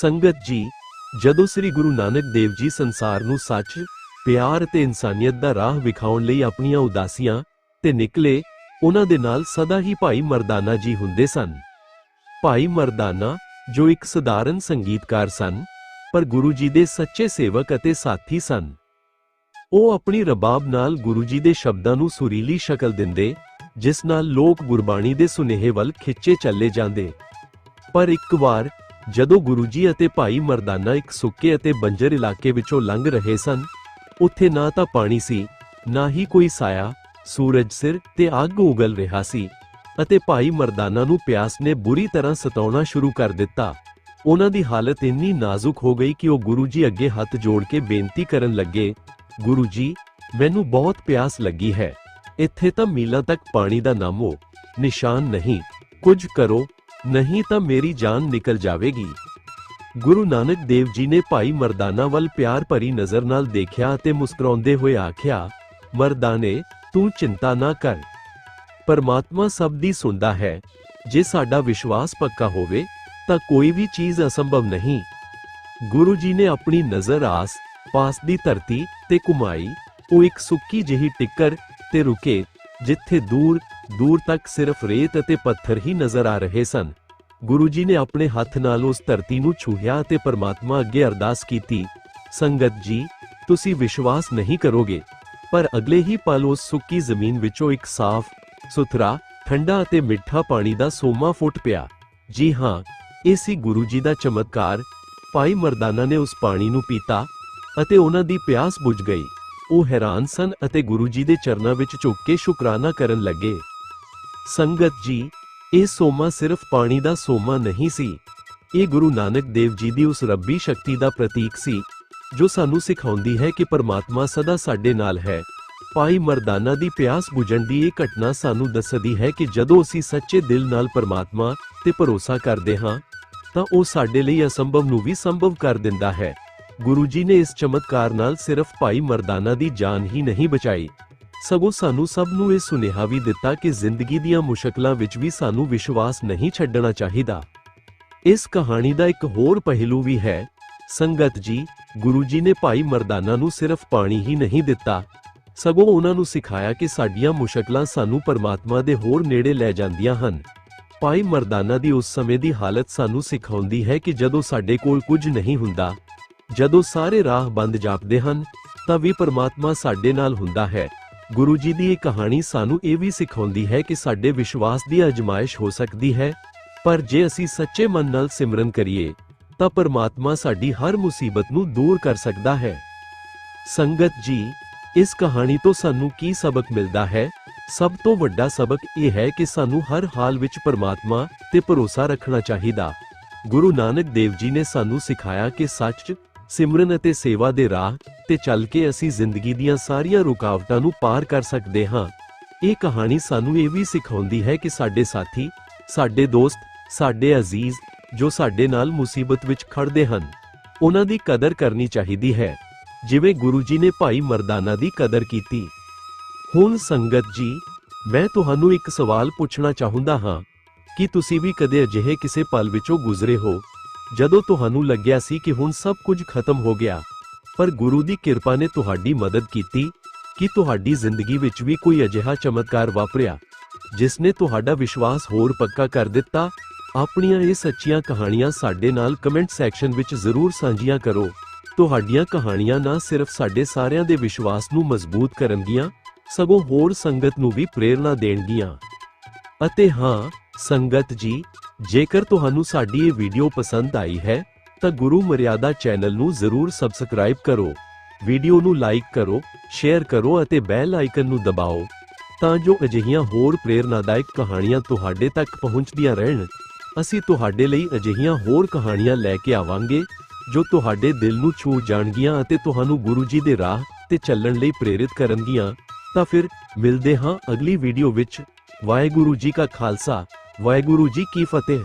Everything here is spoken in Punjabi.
ਸੰਗਤ ਜੀ, ਜਦੋਂ ਸ੍ਰੀ ਗੁਰੂ ਨਾਨਕ ਦੇਵ ਜੀ ਸੰਸਾਰ ਨੂੰ ਸੱਚ, ਪਿਆਰ ਅਤੇ ਇਨਸਾਨੀਅਤ ਦਾ ਰਾਹ ਵਿਖਾਉਣ ਲਈ ਆਪਣੀਆਂ ਉਦਾਸੀਆਂ ਤੇ ਨਿਕਲੇ, ਉਹਨਾਂ ਦੇ ਨਾਲ ਸਦਾ ਹੀ ਭਾਈ ਮਰਦਾਨਾ ਜੀ ਹੁੰਦੇ ਸਨ। ਭਾਈ ਮਰਦਾਨਾ, ਜੋ ਇੱਕ ਸਧਾਰਨ ਸੰਗੀਤਕਾਰ ਸਨ, ਪਰ ਗੁਰੂ ਜੀ ਦੇ ਸੱਚੇ ਸੇਵਕ ਅਤੇ ਸਾਥੀ ਸਨ। ਉਹ ਆਪਣੀ ਰਬਾਬ ਨਾਲ ਗੁਰੂ ਜੀ ਦੇ ਸ਼ਬਦਾਂ ਨੂੰ ਸੁਰੀਲੀ ਸ਼ਕਲ ਦਿੰਦੇ, ਜਿਸ ਨਾਲ ਲੋਕ ਗੁਰਬਾਣੀ ਦੇ ਸੁਨੇਹੇ ਵੱਲ ਖਿੱਚੇ ਚੱਲੇ ਜਾਂਦੇ। ਪਰ ਇੱਕ ਵਾਰ ਜਦੋਂ ਗੁਰੂ ਜੀ ਅਤੇ ਭਾਈ ਮਰਦਾਨਾ ਇੱਕ ਸੁੱਕੇ ਅਤੇ ਬੰਜਰ ਇਲਾਕੇ ਵਿੱਚੋਂ ਲੰਘ ਰਹੇ ਸਨ, ਉੱਥੇ ਨਾ ਤਾਂ ਪਾਣੀ ਸੀ, ਨਾ ਹੀ ਕੋਈ ਸਾਇਆ, ਸੂਰਜ ਸਿਰ ਤੇ ਅੱਗ ਉਗਲ ਰਿਹਾ ਸੀ ਅਤੇ ਭਾਈ ਮਰਦਾਨਾ ਨੂੰ ਪਿਆਸ ਨੇ ਬੁਰੀ ਤਰ੍ਹਾਂ ਸਤਾਉਣਾ ਸ਼ੁਰੂ ਕਰ ਦਿੱਤਾ। ਉਹਨਾਂ ਦੀ ਹਾਲਤ ਇੰਨੀ ਨਾਜ਼ੁਕ ਹੋ ਗਈ ਕਿ ਉਹ ਗੁਰੂ ਜੀ ਅੱਗੇ ਹੱਥ ਜੋੜ ਕੇ ਬੇਨਤੀ ਕਰਨ ਲੱਗੇ, ਗੁਰੂ ਜੀ, ਮੈਨੂੰ ਬਹੁਤ ਪਿਆਸ ਲੱਗੀ ਹੈ, ਇੱਥੇ ਤਾਂ ਮੀਲਾਂ ਤੱਕ ਪਾਣੀ ਦਾ ਨਾਮੋ ਨਿਸ਼ਾਨ ਨਹੀਂ, ਕੁਝ ਕਰੋ ਨਹੀਂ ਤਾਂ ਮੇਰੀ ਜਾਨ ਨਿਕਲ ਜਾਵੇਗੀ। ਗੁਰੂ ਨਾਨਕ ਦੇਵ ਜੀ ਨੇ ਭਾਈ ਮਰਦਾਨਾ ਵੱਲ ਪਿਆਰ ਭਰੀ ਨਜ਼ਰ ਨਾਲ ਦੇਖਿਆ ਅਤੇ ਮੁਸਕਰਾਉਂਦੇ ਹੋਏ ਆਖਿਆ, ਮਰਦਾਨੇ, ਤੂੰ ਚਿੰਤਾ ਨਾ ਕਰ। ਪਰਮਾਤਮਾ ਸਭ ਦੀ ਸੁਣਦਾ ਹੈ। ਜੇ ਸਾਡਾ ਵਿਸ਼ਵਾਸ ਪੱਕਾ ਹੋਵੇ, ਤਾਂ ਕੋਈ ਵੀ ਚੀਜ਼ ਅਸੰਭਵ ਨਹੀਂ। ਗੁਰੂ ਜੀ ਨੇ ਆਪਣੀ ਨਜ਼ਰ ਆਸ, ਪਾਸ ਦੀ ਧਰਤੀ ਤੇ ਘੁਮਾਈ। ਉਹ ਇੱਕ ਸੁੱਕੀ ਜਿਹੀ ਟਿੱਕਰ ਤੇ ਰੁਕੇ, ਜਿੱਥੇ ਦੂਰ ਦੂਰ ਤੱਕ ਸਿਰਫ ਰੇਤ ਅਤੇ ਪੱਥਰ ਹੀ ਨਜ਼ਰ ਆ ਰਹੇ ਸਨ। ਗੁਰੂ ਜੀ ਨੇ ਆਪਣੇ ਹੱਥ ਨਾਲ ਉਸ ਧਰਤੀ ਨੂੰ ਛੂਹਿਆ ਅਤੇ ਪਰਮਾਤਮਾ ਅੱਗੇ ਅਰਦਾਸ ਕੀਤੀ, ਸੰਗਤ ਜੀ, ਤੁਸੀਂ ਵਿਸ਼ਵਾਸ ਨਹੀਂ ਕਰੋਗੇ, ਪਰ ਅਗਲੇ ਹੀ ਪਲ ਉਸ ਸੁੱਕੀ ਜ਼ਮੀਨ ਵਿੱਚੋਂ ਇੱਕ ਸਾਫ਼, ਸੁਥਰਾ, ਠੰਡਾ ਅਤੇ ਮਿੱਠਾ ਪਾਣੀ ਦਾ ਸੋਮਾ ਫੁੱਟ ਪਿਆ। ਜੀ ਹਾਂ, ਇਹ ਸੀ ਗੁਰੂ ਜੀ ਦਾ ਚਮਤਕਾਰ। ਭਾਈ ਮਰਦਾਨਾ ਨੇ ਉਸ ਪਾਣੀ ਨੂੰ ਪੀਤਾ ਅਤੇ ਉਹਨਾਂ ਦੀ ਪਿਆਸ ਬੁਝ ਗਈ। ਉਹ ਹੈਰਾਨ ਸਨ ਅਤੇ ਗੁਰੂ ਜੀ ਦੇ ਚਰਨਾਂ ਵਿੱਚ ਝੁੱਕ ਕੇ ਸ਼ੁਕਰਾਨਾ ਕਰਨ ਲੱਗੇ। ਸੰਗਤ ਜੀ, ਇਹ ਸੋਮਾ ਸਿਰਫ ਪਾਣੀ ਦਾ ਸੋਮਾ ਨਹੀਂ ਸੀ। ਇਹ ਗੁਰੂ ਨਾਨਕ ਦੇਵ ਜੀ ਦੀ ਉਸ ਰੱਬੀ ਸ਼ਕਤੀ ਦਾ ਪ੍ਰਤੀਕ ਸੀ, ਜੋ ਸਾਨੂੰ ਸਿਖਾਉਂਦੀ ਹੈ ਕਿ ਪਰਮਾਤਮਾ ਸਦਾ ਸਾਡੇ ਨਾਲ ਹੈ। ਭਾਈ ਮਰਦਾਨਾ ਦੀ ਪਿਆਸ ਬੁਝਣ ਦੀ ਇਹ ਘਟਨਾ ਸਾਨੂੰ ਦੱਸਦੀ ਹੈ ਕਿ ਜਦੋਂ ਅਸੀਂ ਸੱਚੇ ਦਿਲ ਨਾਲ ਪਰਮਾਤਮਾ ਤੇ ਭਰੋਸਾ ਕਰਦੇ ਹਾਂ, ਤਾਂ ਉਹ ਸਾਡੇ ਲਈ ਅਸੰਭਵ ਨੂੰ ਵੀ ਸੰਭਵ ਕਰ ਦਿੰਦਾ ਹੈ। ਗੁਰੂ ਜੀ ਨੇ ਇਸ ਚਮਤਕਾਰ ਨਾਲ ਸਿਰਫ ਭਾਈ ਮਰਦਾਨਾ ਦੀ ਜਾਨ ਹੀ ਨਹੀਂ ਬਚਾਈ। ਸਗੋਂ ਸਾਨੂੰ ਸਭ ਨੂੰ ਇਹ ਸੁਨੇਹਾ ਵੀ ਦਿੱਤਾ ਕਿ ਜ਼ਿੰਦਗੀ ਦੀਆਂ ਮੁਸ਼ਕਲਾਂ ਵਿੱਚ ਵੀ ਸਾਨੂੰ ਵਿਸ਼ਵਾਸ ਨਹੀਂ ਛੱਡਣਾ ਚਾਹੀਦਾ। ਇਸ ਕਹਾਣੀ ਦਾ ਇੱਕ ਹੋਰ ਪਹਿਲੂ ਵੀ ਹੈ। ਸੰਗਤ ਜੀ, ਗੁਰੂ ਜੀ ਨੇ ਭਾਈ ਮਰਦਾਨਾ ਨੂੰ ਸਿਰਫ ਪਾਣੀ ਹੀ ਨਹੀਂ ਦਿੱਤਾ। ਸਗੋਂ ਉਹਨਾਂ ਨੂੰ ਸਿਖਾਇਆ ਕਿ ਸਾਡੀਆਂ ਮੁਸ਼ਕਲਾਂ ਸਾਨੂੰ ਪਰਮਾਤਮਾ ਦੇ ਹੋਰ ਨੇੜੇ ਲੈ ਜਾਂਦੀਆਂ ਹਨ। ਭਾਈ ਮਰਦਾਨਾ ਦੀ ਉਸ ਸਮੇਂ ਦੀ ਹਾਲਤ ਸਾਨੂੰ ਸਿਖਾਉਂਦੀ ਹੈ ਕਿ ਜਦੋਂ ਸਾਡੇ ਕੋਲ ਕੁਝ ਨਹੀਂ ਹੁੰਦਾ, ਜਦੋਂ ਸਾਰੇ ਰਾਹ ਬੰਦ ਜਾਪਦੇ ਹਨ, ਤਾਂ ਵੀ ਪਰਮਾਤਮਾ ਸਾਡੇ ਨਾਲ ਹੁੰਦਾ ਹੈ। ਗੁਰੂ ਜੀ ਦੀ ਇਹ ਕਹਾਣੀ ਸਾਨੂੰ ਇਹ ਵੀ ਸਿਖਾਉਂਦੀ ਹੈ ਕਿ ਸਾਡੇ ਵਿਸ਼ਵਾਸ ਦੀ ਅਜਮਾਇਸ਼ ਹੋ ਸਕਦੀ ਹੈ, ਪਰ ਜੇ ਅਸੀਂ ਸੱਚੇ ਮਨ ਨਾਲ ਸਿਮਰਨ ਕਰੀਏ, ਤਾਂ ਪਰਮਾਤਮਾ ਸਾਡੀ ਹਰ ਮੁਸੀਬਤ ਨੂੰ ਦੂਰ ਕਰ ਸਕਦਾ ਹੈ। ਸੰਗਤ ਜੀ, ਇਸ ਕਹਾਣੀ ਤੋਂ ਸਾਨੂੰ ਕੀ ਸਬਕ ਮਿਲਦਾ ਹੈ? ਸਭ ਤੋਂ ਵੱਡਾ ਸਬਕ ਇਹ ਹੈ ਕਿ ਸਾਨੂੰ ਹਰ ਹਾਲ ਵਿੱਚ ਪਰਮਾਤਮਾ ਤੇ ਭਰੋਸਾ ਰੱਖਣਾ ਚਾਹੀਦਾ। ਗੁਰੂ ਨਾਨਕ ਦੇਵ ਜੀ ਨੇ ਸਾਨੂੰ ਸਿਖਾਇਆ ਕਿ ਸੱਚ ਸਿਮਰਨ ਅਤੇ ਸੇਵਾ ਦੇ ਰਾਹ ਤੇ ਚੱਲ ਕੇ ਅਸੀਂ ਜ਼ਿੰਦਗੀ ਦੀਆਂ ਸਾਰੀਆਂ ਰੁਕਾਵਟਾਂ ਨੂੰ ਪਾਰ ਕਰ ਸਕਦੇ ਹਾਂ। ਇਹ ਕਹਾਣੀ ਸਾਨੂੰ ਇਹ ਵੀ ਸਿਖਾਉਂਦੀ ਹੈ ਕਿ ਸਾਡੇ ਸਾਥੀ, ਸਾਡੇ ਦੋਸਤ, ਸਾਡੇ ਅਜ਼ੀਜ਼ ਜੋ ਸਾਡੇ ਨਾਲ ਮੁਸੀਬਤ ਵਿੱਚ ਖੜਦੇ ਹਨ, ਉਹਨਾਂ ਦੀ ਕਦਰ ਕਰਨੀ ਚਾਹੀਦੀ ਹੈ। ਜਿਵੇਂ ਗੁਰੂ ਜੀ ਨੇ ਭਾਈ ਮਰਦਾਨਾ ਦੀ ਕਦਰ ਕੀਤੀ। ਹੁਣ ਸੰਗਤ ਜੀ, ਮੈਂ ਤੁਹਾਨੂੰ ਇੱਕ ਸਵਾਲ ਪੁੱਛਣਾ ਚਾਹੁੰਦਾ ਹਾਂ, ਕਿ ਤੁਸੀਂ ਵੀ ਕਦੇ ਅਜਿਹੇ ਕਿਸੇ ਪਲ ਵਿੱਚੋਂ ਗੁਜ਼ਰੇ ਹੋ ਜਦੋਂ ਤੁਹਾਨੂੰ ਲੱਗਿਆ ਸੀ ਕਿ ਹੁਣ ਸਭ ਕੁਝ ਖਤਮ ਹੋ ਗਿਆ, ਪਰ ਗੁਰੂ ਦੀ ਕਿਰਪਾ ਨੇ ਤੁਹਾਡੀ ਮਦਦ ਕੀਤੀ, ਕਿ ਤੁਹਾਡੀ ਜ਼ਿੰਦਗੀ ਵਿੱਚ ਵੀ ਕੋਈ ਅਜਿਹਾ ਚਮਤਕਾਰ ਵਾਪਰਿਆ, ਜਿਸ ਨੇ ਤੁਹਾਡਾ ਵਿਸ਼ਵਾਸ ਹੋਰ ਪੱਕਾ ਕਰ ਦਿੱਤਾ? ਆਪਣੀਆਂ ਇਹ ਸੱਚੀਆਂ ਕਹਾਣੀਆਂ ਸਾਡੇ ਨਾਲ ਕਮੈਂਟ ਸੈਕਸ਼ਨ ਵਿੱਚ ਜ਼ਰੂਰ ਸਾਂਝੀਆਂ ਕਰੋ। ਤੁਹਾਡੀਆਂ ਕਹਾਣੀਆਂ ਨਾ ਸਿਰਫ ਸਾਡੇ ਸਾਰਿਆਂ ਦੇ ਵਿਸ਼ਵਾਸ ਨੂੰ ਮਜ਼ਬੂਤ ਕਰਨਗੀਆਂ ਸਗੋਂ ਹੋਰ ਸੰਗਤ ਨੂੰ ਵੀ ਪ੍ਰੇਰਣਾ ਦੇਣਗੀਆਂ ਅਤੇ ਹਾਂ, ਸੰਗਤ ਜੀ ਜੇਕਰ ਤੁਹਾਨੂੰ ਸਾਡੀ ਇਹ ਵੀਡੀਓ ਪਸੰਦ ਆਈ ਹੈ, ਤਾਂ ਗੁਰੂ ਮਰਿਆਦਾ ਚੈਨਲ ਨੂੰ ਜ਼ਰੂਰ ਸਬਸਕ੍ਰਾਈਬ ਕਰੋ। ਵੀਡੀਓ ਨੂੰ ਲਾਈਕ ਕਰੋ ਸ਼ੇਅਰ ਕਰੋ ਅਤੇ ਬੈਲ ਆਈਕਨ ਨੂੰ ਦਬਾਓ, ਤਾਂ ਜੋ ਅਜਿਹੀਆਂ ਹੋਰ ਪ੍ਰੇਰਨਾਦਾਇਕ ਕਹਾਣੀਆਂ ਤੁਹਾਡੇ ਤੱਕ ਪਹੁੰਚਦੀਆਂ ਰਹਿਣ। ਅਸੀਂ ਤੁਹਾਡੇ ਲਈ ਅਜਿਹੀਆਂ ਹੋਰ ਕਹਾਣੀਆਂ ਲੈ ਕੇ ਆਵਾਂਗੇ, ਜੋ ਤੁਹਾਡੇ ਦਿਲ ਨੂੰ ਛੂ ਜਾਣਗੀਆਂ ਅਤੇ ਤੁਹਾਨੂੰ ਗੁਰੂ ਜੀ ਦੇ ਰਾਹ ਤੇ ਚੱਲਣ ਲਈ ਪ੍ਰੇਰਿਤ ਕਰਨਗੀਆਂ। ਤਾਂ ਫਿਰ, ਮਿਲਦੇ ਹਾਂ ਅਗਲੀ ਵੀਡੀਓ ਵਿੱਚ। ਵਾਹਿਗੁਰੂ ਜੀ ਕਾ ਖਾਲਸਾ। ਵਾਹਿਗੁਰੂ ਜੀ ਕੀ ਫਤਿਹ।